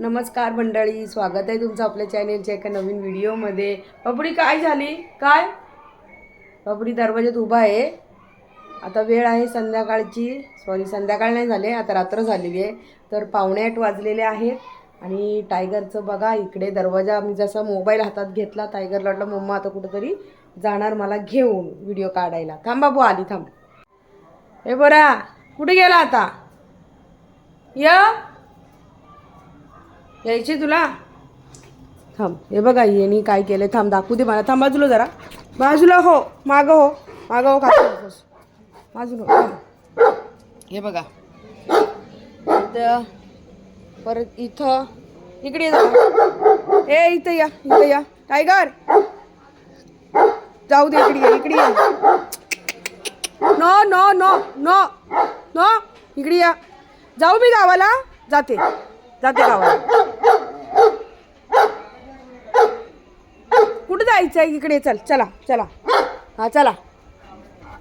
नमस्कार मंडळी स्वागत आहे तुमचं आपल्या चॅनेलच्या एका नवीन व्हिडिओमध्ये. बाबडी काय झाली? काय? बाबडी दरवाज्यात उभा आहे. आता वेळ आहे संध्याकाळची. सॉरी संध्याकाळ नाही झाले आता रात्र झालेली आहे. तर पावणे आठ वाजलेले आहेत आणि टायगरचं बघा इकडे दरवाजा मी जसा मोबाईल हातात घेतला टायगरला वाटलं मम्मा आता कुठंतरी जाणार मला घेऊन व्हिडिओ काढायला. थांब बाबू आली थांब. हे बरा कुठे गेला आता? या? यायचे तुला? थांब हे बघा येणी काय केलं थांब दाखवू दे मला. थांब बाजूला जरा. बाजूला हो मागं हो. मागं हो खातो बाजूला हो. हे बघा. परत इथं. इकडे ये ए इथं या इथं या. टायगर! जाऊ दे इकडे ये इकडे या. No no no no no. इकडे या. जाऊ मी गावाला? जाते. जाते गावाला. कुठं जायचं आहे इकडे चल चला चला. हा चला.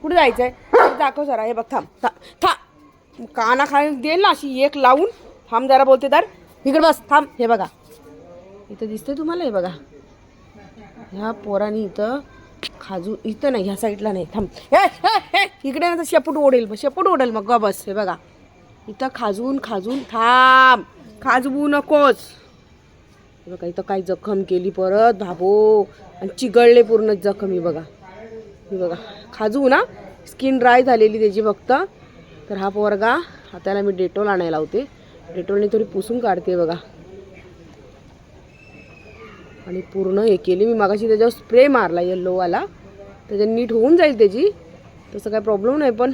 कुठं जायचं आहे दाखव जरा हे बघ थांब. था था. काना खाली देईल ना अशी एक लावून. थांब जरा बोलते तर. इकडे बस थांब. हे बघा. इथं दिसतंय तुम्हाला हे बघा. ह्या पोरानी इथं खाजू इथं नाही ह्या साईडला नाही. थांब. हे हे, हे. इकडे ना तर शेपूट ओढेल मग शेपूट ओढेल मग. ग बस हे बघा. इथं खाजून खाजून थांब. खाजवू नकोस. बघा इथं काय जखम केली परत भाबो आणि चिघळले पूर्ण जखम ही बघा. ही बघा खाजवू ना. स्किन ड्राय झालेली त्याची फक्त. तर हा पोरगा हाताला मी डेटॉल आणायला होते डेटॉलने थोडी पुसून काढते बघा. आणि पूर्ण हे केली मी. मागाशी त्याच्यावर स्प्रे मारला येल्लोवाला त्याच्या नीट होऊन जाईल त्याची. तसं काही प्रॉब्लेम नाही पण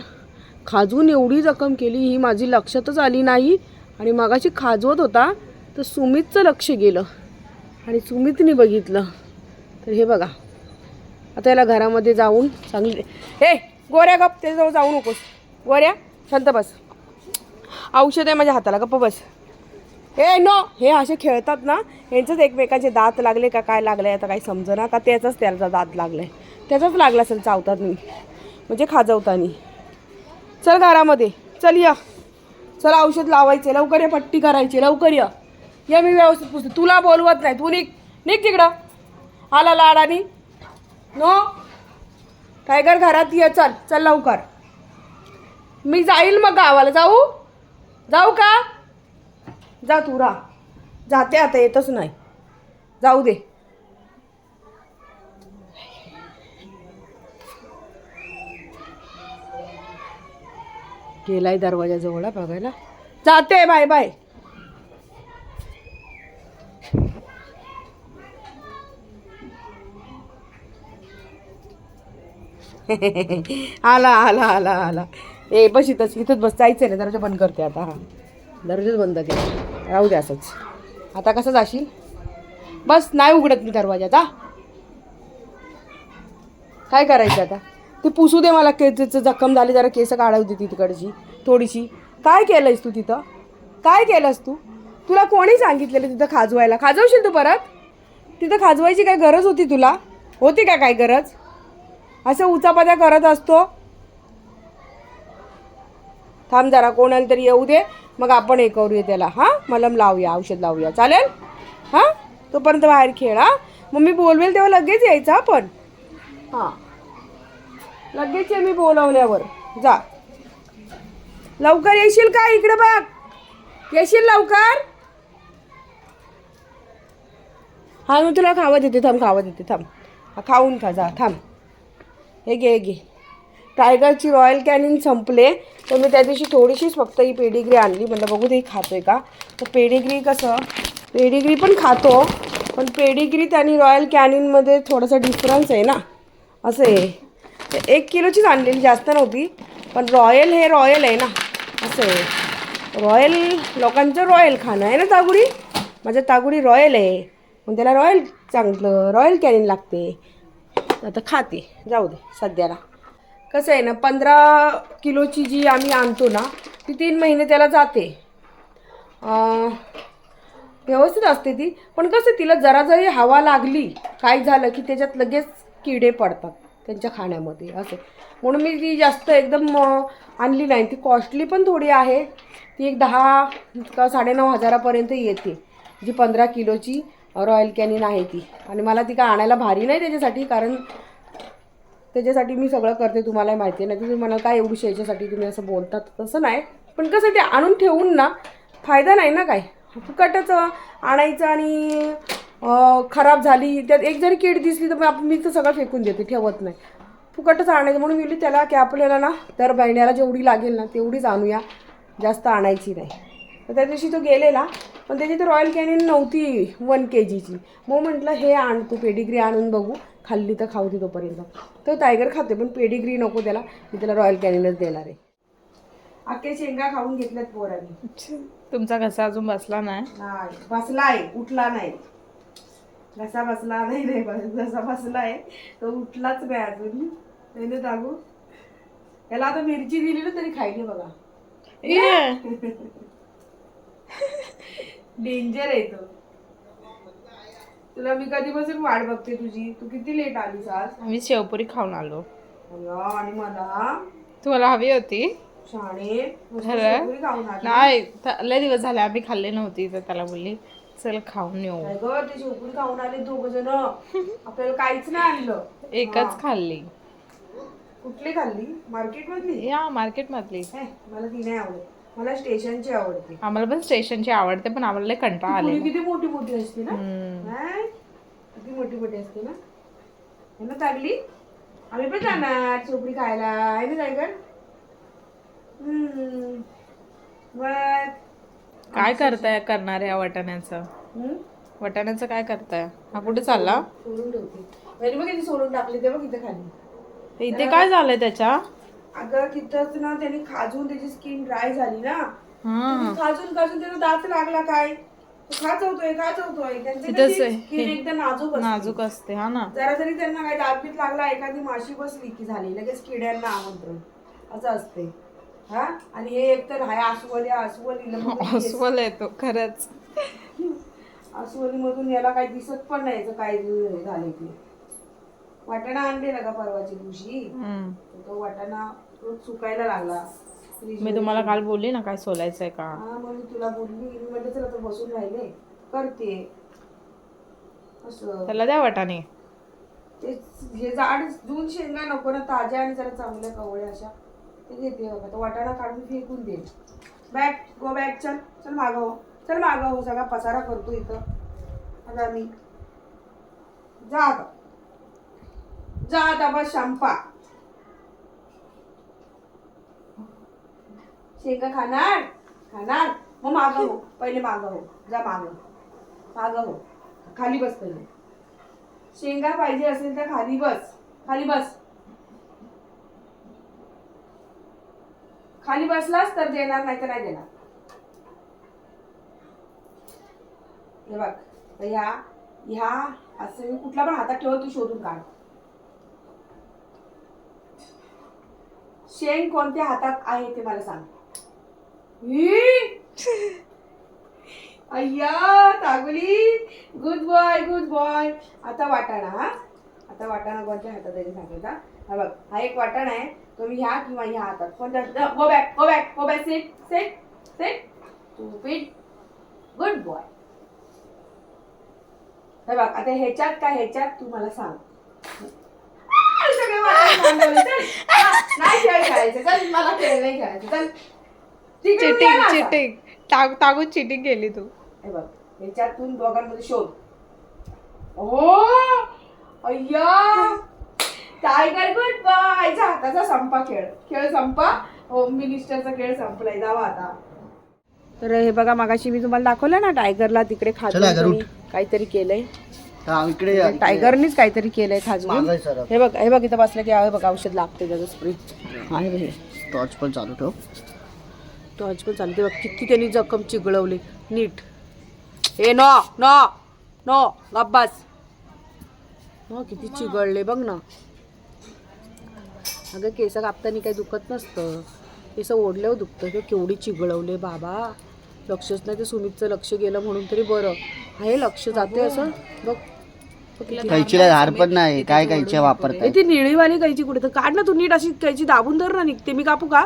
खाजून एवढी जखम केली ही माझी लक्षातच आली नाही. आणि मागाशी खाजवत होता तर सुमितचं लक्ष गेलं आणि सुमितने बघितलं. तर हे बघा. आता याला घरामध्ये जाऊन चांगली हे गोऱ्या गप त्याच्याजवळ जाऊ नकोस. गोऱ्या शांत बस. औषध आहे माझ्या हाताला गप्प बस. हे नो हे असे खेळतात ना यांचंच एकमेकांचे दात लागले का काय लागले आता काही समजना का? त्याचाच त्याचा दात लागलाय. त्याचाच लागला असेल चावतात मी म्हणजे खाजवतानी. चल घरामध्ये. चल या. चल औषध लावायचे लवकर ये पट्टी करायची लवकर या. या मी व्यवस्थित पुसते. तुला बोलवत नाही तू निघ. निघ तिकडं. आला लाडानी. नो. टायगर घरात ये चल. चल लवकर. मी जाईल मग गावाला. जाऊ? जाऊ का? जा तू राहा. जाते आता येतच नाही. जाऊ दे. गेलाय दरवाजाजवळ बघायला. जाते बाय बाय. आला आला आला आला. ए बस इथंच इथंच बस जायचं ना दरवाजा बंद करते आता हा. दरवाजाच बंद केला राहू दे असंच. आता कसं जाशील? बस नाही उघडत मी दरवाजा आता काय करायचं आता? ते पुसू दे मला केसचं जखम झाली जरा केस काढावी होती तिकडची थोडीशी. काय केलंयस तू तिथं? काय केलंस तू? तुला कोणी सांगितलेलं तिथं खाजवायला? खाजवशील तू परत? तिथं खाजवायची काय गरज होती तुला? होती का काय गरज? असं उचापत्या करत असतो? थांब जरा कोणाला तरी येऊ दे. मग आपण हे करूया त्याला. हां? मलम लावूया औषध लावूया. चालेल? हां? तोपर्यंत बाहेर खेळ हां? मग मी बोलवेल तेव्हा लगेच यायचं आपण हां. लगेच ये मी बोलवल्यावर. जा. लवकर येशील का इकडे बघ? येशील लवकर? हा मी तुला खावत देते थांब खावं देते थांब. हा, खाऊन खा जा थांब. हे घे हे घे. टायगरची रॉयल कॅनिन संपले. तर मी त्या दिवशी थोडीशीच फक्त ही पेडिग्री आणली. म्हणलं बघू ते ही खातोय का? तर पेडिग्री कसं? पेडिग्री पण खातो. पण पेडिग्री आणि रॉयल कॅनिनमध्ये थोडासा डिफरन्स आहे ना. असं आहे. एक किलोचीच आणलेली जास्त नव्हती पण रॉयल हे रॉयल आहे ना असं आहे. रॉयल लोकांचं रॉयल खाणं आहे ना तागुडी? माझं तागुडी रॉयल आहे. मग त्याला रॉयल चांगलं रॉयल कॅनिन लागते. आता खाते जाऊ दे सध्याला. कसं आहे ना पंधरा किलोची जी आम्ही आणतो ना ती तीन महिने त्याला जाते. व्यवस्थित असते ती पण कसं तिला जरा जरी हवा लागली काय झालं की त्याच्यात लगेच किडे पडतात. त्यांच्या खाण्यामध्ये असं. म्हणून मी ती जास्त एकदम आणली नाही. ती कॉस्टली पण थोडी आहे. ती एक दहा का साडेनऊ हजारापर्यंत येते. जी पंधरा किलोची रॉयल कॅनिन आहे ती. आणि मला ती काय आणायला भारी नाही त्याच्यासाठी कारण त्याच्यासाठी मी सगळं करते तुम्हाला माहिती आहे. नाही तुम्ही म्हणाल काय एवढी याच्यासाठी तुम्ही असं बोलतात तसं नाही. पण कसं ते आणून ठेवून ना फायदा नाही ना काय. फुकटच आणायचं आणि खराब झाली त्यात एक जरी कीड दिसली तर आपण मी तर सगळं फेकून देते ठेवत नाही. फुकटच आणायचं म्हणून मी त्याला की आपल्याला ना दर महिन्याला जेवढी लागेल ना तेवढीच आणूया. जास्त आणायची नाही. तर त्या दिवशी तो गेलेला पण त्याची तर रॉयल कॅनिन नव्हती वन के जीची मग म्हटलं हे आण तू पेडिग्री आणून बघू. खाल्ली तर खाऊ दे तोपर्यंत. तो टायगर खाते पण पेडिग्री नको त्याला. मी त्याला रॉयल कॅनिनच देणार आहे. अख्खे शेंगा खाऊन घेतल्यात पोरांनी. तुमचा घसा अजून बसला नाही? नाही बसलाय उठला नाही. घसा बसला नाही रे घसा बसलाय तो उठलाच नाही अजून. नाही ना दागू? त्याला आता मिरची दिली ना तरी खायली बघा. डेंजर आहे तो. तुला मी कधीपासून वाट बघते तुझी? तू किती लेट आलीस आज? आम्ही शेवपुरी खाऊन आलो. आणि मला? तुम्हाला हवी होती? शाणे नुसतं खरं? खाऊन आली. नाही लय दिवस झाले आम्ही खाल्ली नव्हती तर त्याला बोलली चल खाऊन येऊ. ग ते शेवपुरी खाऊन आले दोघ जण. आपल्याला काहीच नाही आणलं. एकच खाल्ली. कुठली खाल्ली? मार्केट मधली या मार्केट मधली मला ती नाही आवडत. मला स्टेशनची आवडते. आम्हाला पण स्टेशनची आवडते पण आम्हाला कंटाळा आले किती मोठी मोठी असते ना? किती मोठी मोठी असते ना? ना चांगली? आम्ही पण जाणार चोपडी खायला. आहे ना टायगर हम्म. काय करताय करणार या वाटाण्याचं? हम्म? वाटाण्याचं काय करताय? हा कुठे चालला? सोडून ठेवते. सोडून टाकली तेव्हा किती खाली. इथे काय झालंय त्याच्या? अगं तिथंच ना त्याने खाजून त्याची स्किन ड्राय झाली ना. खाजून खाजून त्याचा दात लागला काय? तो खाचवतोय खाचवतोय त्यांचं आहे. नाजूक. नाजूक असते हा ना. जरा जरी त्यांना काही दात बीत लागला एखादी माशी बसली की झाली लगेच किड्यांना आमंत्रण. असं असते. हा? आणि हे एकतर हाय आसवली आसवली अस्वल येतो खरंच. आसवली मधून याला काही दिसत पण नाही याचं काय झाले की वाटाणा आणलेला का परवाच्या दिवशी. तर तो वाटाणा तो सुकायला लागला. मी तुम्हाला काल बोलली ना काय सोलायचंय का? हा मग मी तुला बोलली. मी म्हटलं चला तर बसून राहिले. करते. असं. त्याला द्या वाटाणे. ते हे झाड जून शेंगा नको ना ताज्या आणि जरा चांगल्या कवळ्या अशा. ते घेते बघा तो वाटाणा काढून फेकून दे. बॅग गो बॅग चल. चल मागव हो. चल मागव हो. सगळा पसारा करतो इथं. आता मी. जा आता. जा आता बस शंपा. शेंगा खाणार? खाणार. मग मागव हो. पहिले मागं हो. जा मागव मागं हो. खाली बस पहिले. शेंगा पाहिजे असेल तर खाली बस. खाली बस. खाली बसलास तर देणार नाही तर नाही देणार. हे बघ ह्या ह्या असं मी कुठला पण हातात ठेव तू शोधून काढ. शेंग कोणत्या हातात आहे ते मला सांग. अय्या तागुली गुड बॉय गुड बॉय आता वाटाणा हा? आता वाटाणा कोणत्या हातात आहे सांगायचा? हा बघ हा एक वाटाणा आहे. तो मी ह्या किंवा ह्या हातात कोणत्या go back go back go back set set set to पीट गुड बॉय हे बघ आता ह्याच्यात का ह्याच्यात तू मला सांग. चल. नाही खेळ खेळायचं. चल मला खेळ नाही खेळायचं. चल. तिकडे उद्या चिटिंग. चिटिंग टाक टाकून चिटिंग केली तू. हे बघ ह्याच्यातून दोघांमध्ये शोध. ओ अय्या. Tiger good boy. हाताचा संपा खेळ. खेळ संपा. होम मिनिस्टरचा खेळ संपलाय. जावा आता. तर हे बघा मागाशी मी तुम्हाला दाखवलं ना टायगरला तिकडे खाजून चला, काहीतरी केलंय. हा, इकडे या, इकडे टायगरनीच काहीतरी केलंय खाजून. सर. हे बघ हे बघ इथं बसलं की हे बघ औषध लागते त्याचं स्प्रे आहे बघ हे टॉर्च पण चालू ठेव. टॉर्च पण चालते बघ किती त्यांनी जखम चिघळवली. नीट. ए नो नो नो गब्बास हो किती चिघळले बघ ना. अगं केस कापताना काही दुखत नसतं. केस ओढल्यावर दुखतं ते केवढी चिघळवले बाबा. लक्षच नाही ते सुमितचं लक्ष गेलं म्हणून तरी बरं. आहे लक्ष जाते असं? बघ. कैचीला धार पण नाही. काय कैच्या ए, वापरताय ती निळीवाली कैची कुठे? तर काढ ना तू नीट अशी कैची दाबून धर ना निघते. मी कापू का?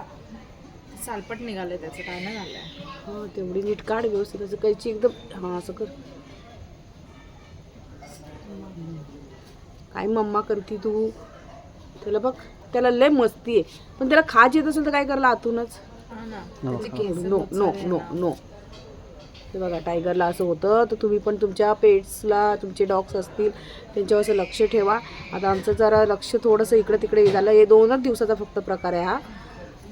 सालपट निघालंय त्याचं. काय नाही झालंय. हा तेवढी नीट काढ व्यवस्थित. असं कैची एकदम हा असं कर. काय मम्मा करती तू? त्याला बघ. त्याला लय मस्ती आहे. पण त्याला खाज येत असेल तर काय करला आतूनच? हा ना. No no no. नो हे बघा टायगरला असं होतं तर तुम्ही पण तुमच्या पेट्सला तुमचे डॉग्स असतील त्यांच्यावर असं लक्ष ठेवा. आता आमचं जरा लक्ष थोडंसं इकडं तिकडे झालं. हे दोनच दिवसाचा फक्त प्रकार आहे हा.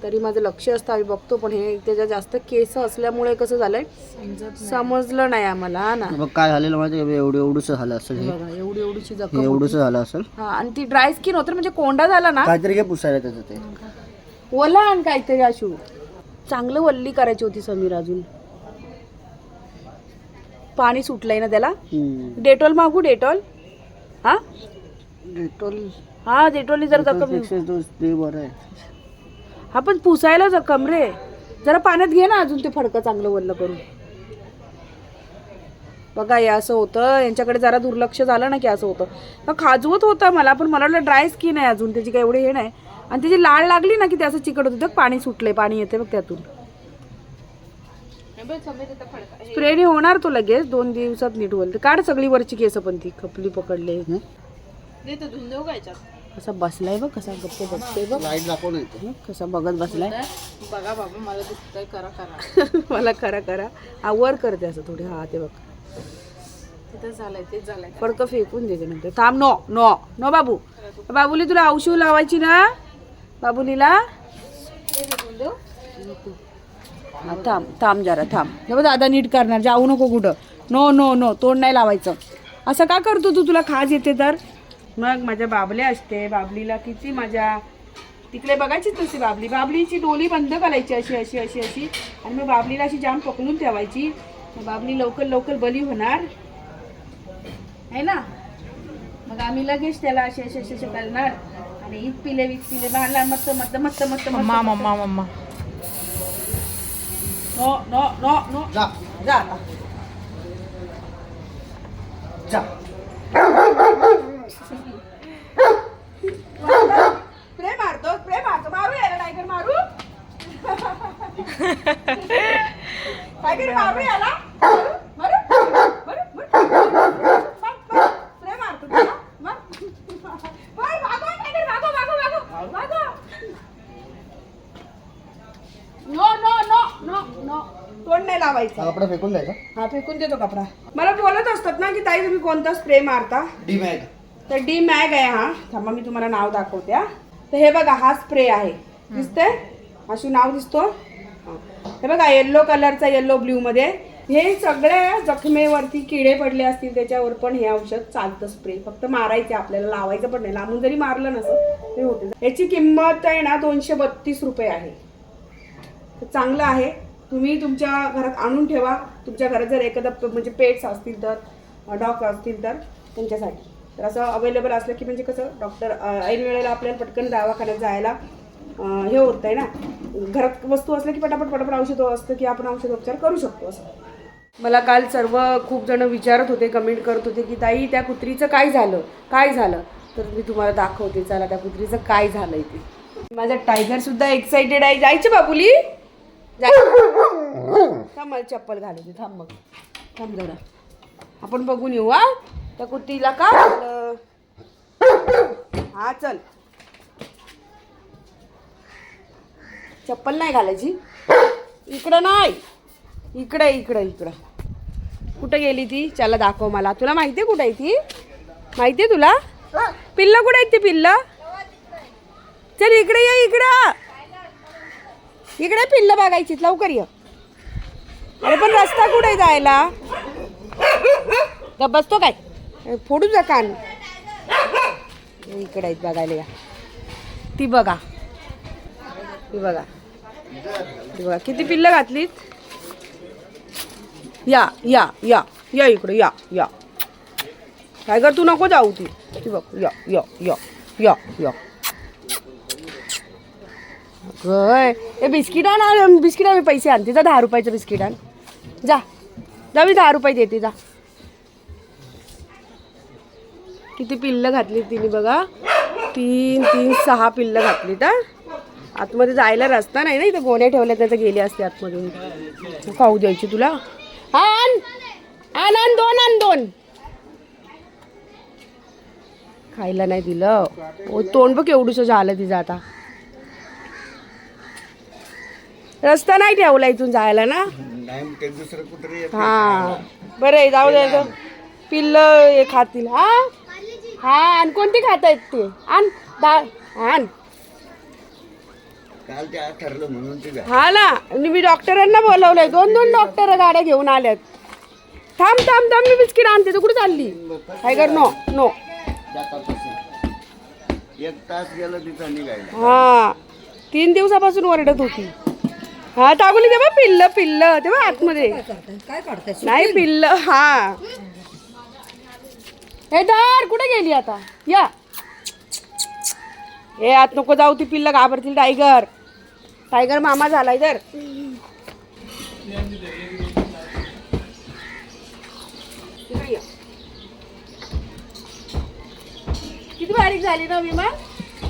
तरी माझं लक्ष असतं आम्ही बघतो पण हे त्याच्या जास्त केस असल्यामुळे कसं झालंय समजलं नाही आम्हाला हा ना. बघ काय झालेलं माहिती एवढं एवढंसं झालं असेल हे? बघा एवढी एवढीची हे जखम एवढंसं झालं असेल? हा आणि ती ड्राय स्किन होतं म्हणजे कोंडा झाला ना. काहीतरी काय पुसायला त्याचं ते. ओला आणि काहीतरी अशू चांगलं वल्ली करायची होती समीर अजून. पाणी सुटलंय ना त्याला? हम्म. डेटॉल मागू डेटॉल हा? डेटॉल हा डेटॉलनी जर जखमपेक्षा तो स्प्रे बरं आहे. हा पण पुसायला जा कमरे. जरा पाण्यात घे ना अजून ते फडकं चांगलं वल्लं करून. बघा हे असं होतं. यांच्याकडे जरा दुर्लक्ष झालं ना की असं होतं. खाजवत होतं मला पण मला वाटलं ड्राय स्किन आहे अजून त्याची काय एवढी हे नाही. आणि त्याची लाळ लागली ना की ते असं चिकट होतं. ते पाणी सुटले पाणी येते बघ त्यातून. स्प्रेने होणार तो लगेच. दोन दिवसात नीट होईल. काढ सगळी वरची केस पण ती. खपली पकडले. दे तर धुवून देऊ का याच्यात असा बसलाय बघ कसा गप्प बघते बघ. लाइट दाखवून येते कसा बघत बसलाय. बघा बाबा मला दुखतंय करा करा. मला करा करा. हा वर करते असं थोडे. हा ते बघ. तिथं झालंय तेच झालंय. फडकं फेकून देते नंतर. थांब नो नो नो बाबू. बाबुली तुला औषध लावायची ना? बाबुलीला? हा, थांब थांब जरा थांब. हे बघ दादा नीट करणार. जाऊ नको कुठं. नो नो नो तोंड नाही लावायचं. असं का करतो तू? तुला खाज येते तर. मग माझ्या बाबल्या असते. बाबलीला किती माझ्या तिकडे बघायची तशी बाबली. बाबलीची डोली बंद करायची अशी अशी अशी अशी. आणि मग बाबलीला अशी जाम पकडून ठेवायची. मग बाबली लवकर लवकर बली होणार. आहे ना? मग आम्ही लगेच त्याला असे असे असे असे करणार. आणि ईद पिले वीज पिले बाळाला मस्त मस्त मस्त मस्त मम्मा मम्मा mamma. No no no no. जा. जा. जा स्प्रे मारतो स्प्रे मारतो मारू याला टायगर मारू टायगर मारू याला. मारू मारू मारू. मारू मार, मार. स्प्रे मारतो त्याला. मार. मार, मागो, टायगर, मागो, मागो, मागो, मागो. No no no no no. तोंड नाही लावायचं. कपडा फेकून द्यायचा? हा फेकून देतो कपडा. मला बोलत असतात ना की ताई तुम्ही कोणता स्प्रे मारता? डी मॅग तर डी मॅग आहे हा. थांबा मी तुम्हाला नाव दाखवते हा. तर हे बघा हा स्प्रे आहे. दिसतंय? अशी नाव दिसतो? हे. बघा येल्लो कलरचा येल्लो ब्ल्यूमध्ये हे सगळ्या जखमेवरती किडे पडले असतील त्याच्यावर पण हे औषध चालतं स्प्रे फक्त मारायचे आपल्याला लावायचं पण नाही. लांबून जरी मारलं नसं ते होते. याची किंमत आहे ना दोनशे बत्तीस रुपये आहे. चांगलं आहे. तुम्ही तुमच्या घरात आणून ठेवा. तुमच्या घरात जर एखादा म्हणजे पेट्स असतील तर डॉग असतील तर त्यांच्यासाठी. तर असं अवेलेबल असलं की म्हणजे कसं डॉक्टर ऐन वेळेला आपल्याला पटकन दवाखान्यात जायला हे होत आहे ना. घरात वस्तू असल्या की पटापट पटापट औषध असतं की आपण औषधोपचार करू शकतो असं. मला काल सर्व खूप जण विचारत होते कमेंट करत होते की ताई त्या कुत्रीचं काय झालं? काय झालं? तर मी तुम्हाला दाखवते चला त्या कुत्रीचं काय झालं ते. माझा टायगर सुद्धा एक्साइटेड आहे. जायचे बाबुली? थांब मला चप्पल घालायची थांब मग. थांब जरा. आपण बघून येऊ हा. त्या कुत्रीला का झालं? हा चल. चप्पल नाही घालायची. इकडं नाही. इकडे इकडं इकडं. कुठं गेली ती? चला दाखव मला. तुला माहिती आहे कुठं आहे ती? माहिती आहे तुला? पिल्लं कुठं आहेत ती पिल्लं? चल इकडे ये इकडं. इकडे पिल्लं बघायची लवकर ये. अरे पण रस्ता कुठे जायला? बसतो काय? फोडू जा कान. इकडे आहेत बघायला या. ती बघा. ती बघा. बघा किती पिल्लं घातलीत? या या या या इकडे या या. काय कर तू नको जाऊ ती. ती बघ या या या या या. गय ए बिस्किट आण बिस्किट आम्ही पैसे आणते. जा दहा रुपयाचं बिस्किट आण. जा जा मी दहा रुपये देते जा. किती पिल्लं घातली तिने बघा. तीन तीन सहा पिल्लं घातली तर आतमध्ये जायला रस्ता नाही ना इथं? गोण्या ठेवल्या त्याचं गेली असते आतमधून. खाऊ द्यायची तुला. हा आण. आण दोन आण दोन. खायला नाही दिलं. ओ तोंड बघ एवढंसं झालं तिचं आता. रस्ता नाही ठेवला इथून जायला ना? हा. बरं आहे जाऊ द्यायचं पिल्ल हे खातील. हा? हा आणि. कोणते खात आहेत ते? आण. डाळ आण. काल ते आज ठरलं म्हणून ते जा. हा ना आणि मी डॉक्टरांना बोलवलंय. दोन दोन डॉक्टर गाड्या घेऊन आल्यात. थांब थांब थांब मी बिस्किट आणते. तू कुठे चालली? Tiger no no. जातापासून. एक तास गेलं तिथं निघायला. हा. तीन दिवसापासून ओरडत होती. हा टाकून तेव्हा पिल्ल पिल्ल. तेव्हा आतमध्ये. नाही पिल्ल हा. हे दार कुठे गेली आता? या. हे आत नको जाऊ ती पिल्ल घाबरतील टायगर टायगर मामा झालाय तर. किती बारीक झाली ना विमा?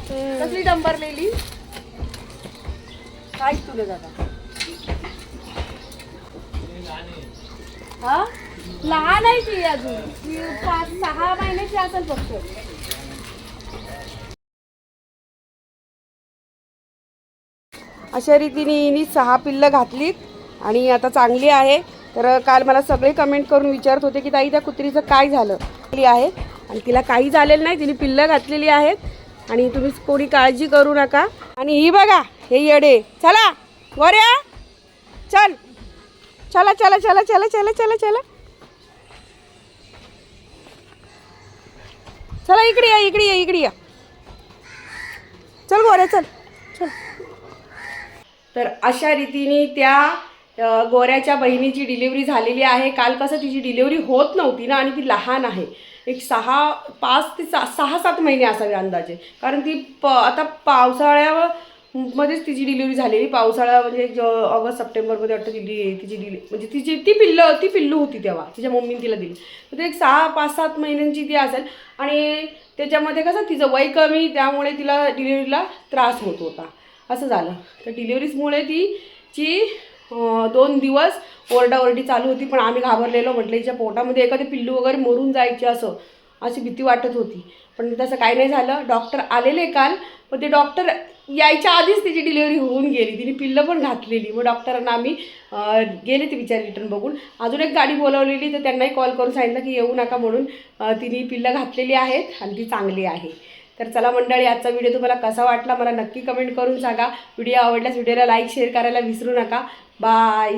कसली डंबरलेली काय तुला दादा? हा? लहान आहे ती अजून. ती पाच सहा महिन्याची असेल फक्त. अशा रीतीने हिनी सहा पिल्लं घातलीत आणि आता चांगली आहे. तर काल मला सगळे कमेंट करून विचारत होते की ताई त्या कुत्रीचं काय झालं? ती आहे. आणि तिला काही झालेलं नाही. तिने पिल्लं घातलेली आहेत. आणि तुम्ही कोणी काळजी करू नका. आणि ही बघा हे येडे. चला गोऱ्या चल. चला चला चला चला चला चला चला. चला इकडे या इकडे या इकडे या. चल गोऱ्या चल. चल. तर अशा रीतीने त्या गोऱ्याच्या बहिणीची डिलिव्हरी झालेली आहे. काल कसं तिची डिलिव्हरी होत नव्हती ना आणि ती लहान आहे. एक सहा पाच ते सा सहा सात महिने असावे अंदाजे. कारण ती प आता पावसाळ्यावर मध्येच तिची डिलिव्हरी झालेली. पावसाळा म्हणजे ज- ऑगस्ट सप्टेंबरमध्ये वाटतं ती डिली तिची डिलि म्हणजे तिची ती पिल्लं ती पिल्लू होती तेव्हा. तिच्या मम्मीने तिला दिली. तर ते एक सहा पाच सात महिन्यांची ती असेल. आणि त्याच्यामध्ये कसं तिचं वय कमी त्यामुळे तिला डिलिव्हरीला त्रास होत होता. असं झालं. तर डिलिव्हरीजमुळे ती ची दोन दिवस ओरडाओरडी चालू होती. पण आम्ही घाबरलेलो. म्हटलं हिच्या पोटामध्ये एखादं पिल्लू वगैरे मरून जायचे असं अशी भीती वाटत होती. पण तसं काही नाही झालं. डॉक्टर आलेले काल पण ते डॉक्टर यायच्या आधीच तिची डिलिव्हरी होऊन गेली. तिने पिल्लं पण घातलेली. मग डॉक्टरांना आम्ही गेले ते विचार रिटर्न बघून. अजून एक गाडी बोलावलेली. तर त्यांनाही कॉल करून सांगितलं की येऊ नका म्हणून तिने पिल्लं घातलेली आहेत आणि ती चांगली आहे. तर चला मंडळी आजचा व्हिडिओ तुम्हाला कसा वाटला मला नक्की कमेंट करून सांगा. व्हिडिओ आवडल्यास व्हिडिओला लाईक शेअर करायला विसरू नका. बाय